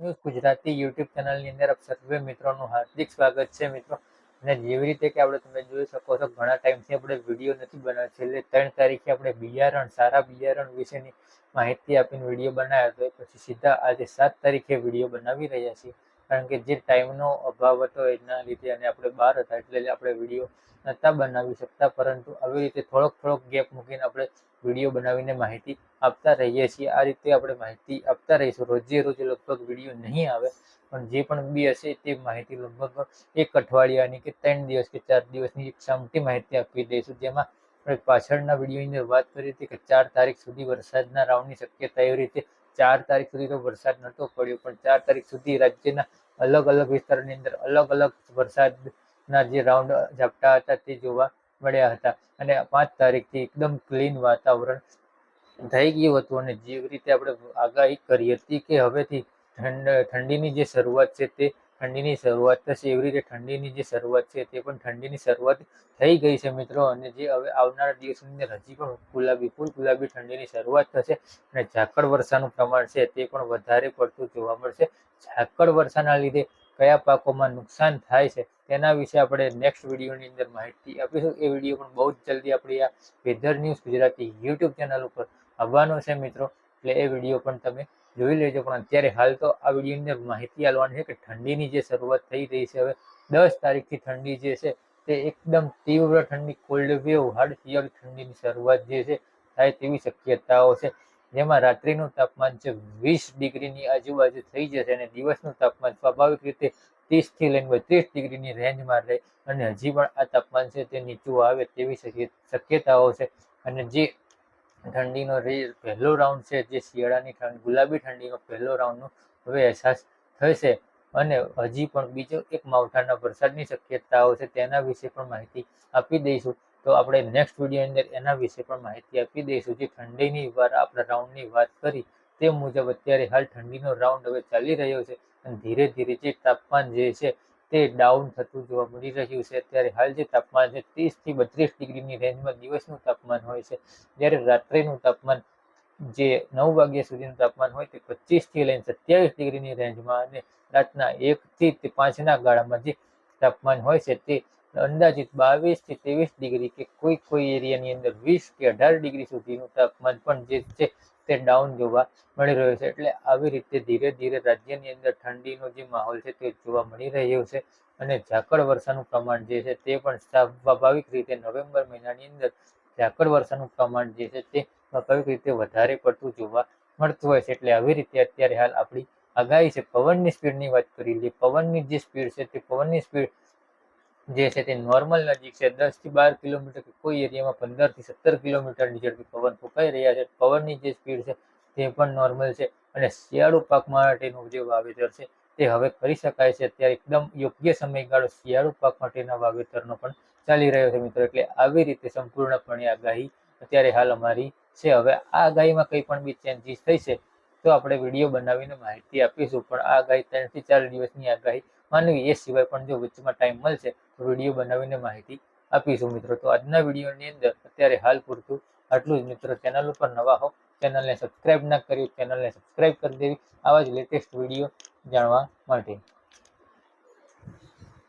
News Gujarati YouTube ચેનલની અંદર આપ સર્વે મિત્રોનું હાર્દિક સ્વાગત છે મિત્રો. અને જેવી રીતે કે આપણે તમે જોઈ શકો છો, ઘણા ટાઈમથી આપણે વીડિયો નથી બનાવ્યો. છેલ્લે ત્રણ તારીખે આપણે બિયારણ, સારા બિયારણ વિશેની માહિતી આપીને વીડિયો બનાવ્યો હતો. પછી સીધા આજે સાત તારીખે વીડિયો બનાવી રહ્યા છીએ. કારણ કે જે ટાઈમનો અભાવ હતો એના લીધે અને આપણે બહાર હતા એટલે આપણે વીડિયો નહોતા બનાવી શકતા. પરંતુ આવી રીતે થોડોક થોડોક ગેપ મૂકીને આપણે વીડિયો બનાવીને માહિતી આપતા રહીએ છીએ. આ રીતે આપણે માહિતી આપતા રહીશું. રોજે રોજ લગભગ વીડિયો નહીં આવે, પણ જે પણ બી હશે તે માહિતી લગભગ એક અઠવાડિયાની કે ત્રણ દિવસ કે ચાર દિવસની એક સામટી માહિતી આપી દઈશું. જેમાં આપણે પાછળના વિડીયોની વાત કરીએ હતી કે ચાર તારીખ સુધી વરસાદના રાઉન્ડની શક્યતા એવી રીતે ચાર તારીખ સુધી તો વરસાદ નહોતો પડ્યો, પણ ચાર તારીખ સુધી રાજ્યના અલગ અલગ વિસ્તારની અંદર અલગ અલગ વરસાદના જે રાઉન્ડ ઝાપટા હતા તે જોવા મળ્યા હતા. અને પાંચ તારીખથી એકદમ ક્લીન વાતાવરણ થઈ ગયું હતું અને જેવી રીતે આપણે આગાહી કરી હતી કે હવેથી ઠંડ, ઠંડીની જે શરૂઆત છે તે ઠંડીની શરૂઆત થશે. એવી રીતે ઠંડીની જે શરૂઆત છે તે પણ ઠંડીની શરૂઆત થઈ ગઈ છે મિત્રો. અને જે હવે આવનારા દિવસની અંદર હજી પણ ગુલાબી, ફૂલ ગુલાબી ઠંડીની શરૂઆત થશે. અને ઝાકળ વર્ષાનું પ્રમાણ છે તે પણ વધારે પડતું જોવા મળશે. ઝાકળ વર્ષાના લીધે કયા પાકોમાં નુકસાન થાય છે તેના વિશે આપણે નેક્સ્ટ વિડીયોની અંદર માહિતી આપીશું. એ વીડિયો પણ બહુ જ જલ્દી આપણી આ weather news Gujarati YouTube channel ઉપર આવવાનો છે મિત્રો. એટલે એ વીડિયો પણ તમે જોઈ લેજો. પણ અત્યારે હાલ તો આ વિડીયોની અંદર માહિતી આપવાની છે કે ઠંડીની જે શરૂઆત થઈ રહી છે હવે, દસ તારીખથી ઠંડી જે છે તે એકદમ તીવ્ર ઠંડી કોલ્ડ વેવ હાર્ડ શિયાળી ઠંડીની શરૂઆત જે છે થાય તેવી શક્યતાઓ છે. જેમાં રાત્રિનું તાપમાન છે વીસ ડિગ્રીની આજુબાજુ થઈ જશે અને દિવસનું તાપમાન સ્વાભાવિક રીતે ત્રીસથી લઈને બત્રીસ ડિગ્રીની રેન્જમાં રહે અને હજી પણ આ તાપમાન છે તે નીચું આવે તેવી શક્યતાઓ છે. અને જે ઠંડીનો પહેલો રાઉન્ડ છે, જે શિયાળાની ઠંડ, ગુલાબી ઠંડીનો પહેલો રાઉન્ડનો હવે અહેસાસ થશે. અને હજી પણ બીજો એક માવઠાના વરસાદની શક્યતાઓ છે, તેના વિશે પણ માહિતી આપી દઈશું. તો આપણે નેક્સ્ટ વિડીયોની અંદર એના વિશે પણ માહિતી આપી દઈશું. જે ઠંડીની વાર, આપણે રાઉન્ડની વાત કરી, તે મુજબ અત્યારે હાલ ઠંડીનો રાઉન્ડ હવે ચાલી રહ્યો છે. અને ધીરે ધીરે જે તાપમાન જે છે તે ડાઉન થતું જોવા મળી રહ્યું છે. અત્યારે હાલ જે તાપમાન છે, ત્રીસથી બત્રીસ ડિગ્રીની રેન્જમાં દિવસનું તાપમાન હોય છે. જ્યારે રાત્રિનું તાપમાન જે નવ વાગ્યા સુધીનું તાપમાન હોય તે પચીસથી લઈને સત્યાવીસ ડિગ્રીની રેન્જમાં અને રાતના એકથી તે પાંચના ગાળામાં જે તાપમાન હોય છે તે અંદાજિત બાવીસથી ત્રેવીસ ડિગ્રી કે કોઈ કોઈ એરિયાની અંદર વીસ કે અઢાર ડિગ્રી સુધીનું તાપમાન પણ જે છે તે ડાઉન જોવા મળી રહ્યો છે. એટલે આવી રીતે ધીરે ધીરે રાજ્યની અંદર ઠંડીનો જે માહોલ છે તે જોવા મળી રહ્યો છે અને ઝાકળ વર્ષાનું પ્રમાણ જે છે તે પણ સ્વાભાવિક રીતે નવેમ્બર મહિનાની અંદર ઝાકળ વર્ષાનું પ્રમાણ જે છે તે સ્વાભાવિક રીતે વધારે પડતું જોવા મળતું હોય છે. એટલે આવી રીતે અત્યારે હાલ આપણી આગાહી છે. પવનની સ્પીડની વાત કરી લઈએ. પવનની જે સ્પીડ છે તે પવનની સ્પીડ જે છે તે નોર્મલ નજીક છે, દસથી બાર કિલોમીટર કોઈ એરિયામાં પંદરથી સત્તર કિલોમીટરની ઝડપી પવન ફૂંકાઈ રહ્યા છે. પવનની જે સ્પીડ છે તે પણ નોર્મલ છે અને શિયાળુ પાક માટેનું જે વાવેતર છે તે હવે કરી શકાય છે. અત્યારે એકદમ યોગ્ય સમયગાળો શિયાળુ પાક માટેના વાવેતરનો પણ ચાલી રહ્યો છે મિત્રો. એટલે આવી રીતે સંપૂર્ણપણે આગાહી અત્યારે હાલ અમારી છે. હવે આ આગાહીમાં કંઈ પણ બી ચેન્જીસ થઈ છે તો આપણે વીડિયો બનાવીને માહિતી આપીશું. પણ આ આગાહી ત્રણથી ચાર દિવસની આગાહી માનવી, એ સિવાય પણ જો વચ્ચેમાં ટાઈમ મળશે તો વીડિયો બનાવીને માહિતી આપીશું મિત્રો. તો આજના વિડીયોની અંદર અત્યારે હાલ પૂરતું. આટલું જ મિત્રો. ચેનલ ઉપર નવા હો ચેનલને સબસ્ક્રાઇબ ના કર્યું ચેનલને સબસ્ક્રાઇબ કરી દેવી. આવા જ લેટેસ્ટ વીડિયો જાણવા માટે.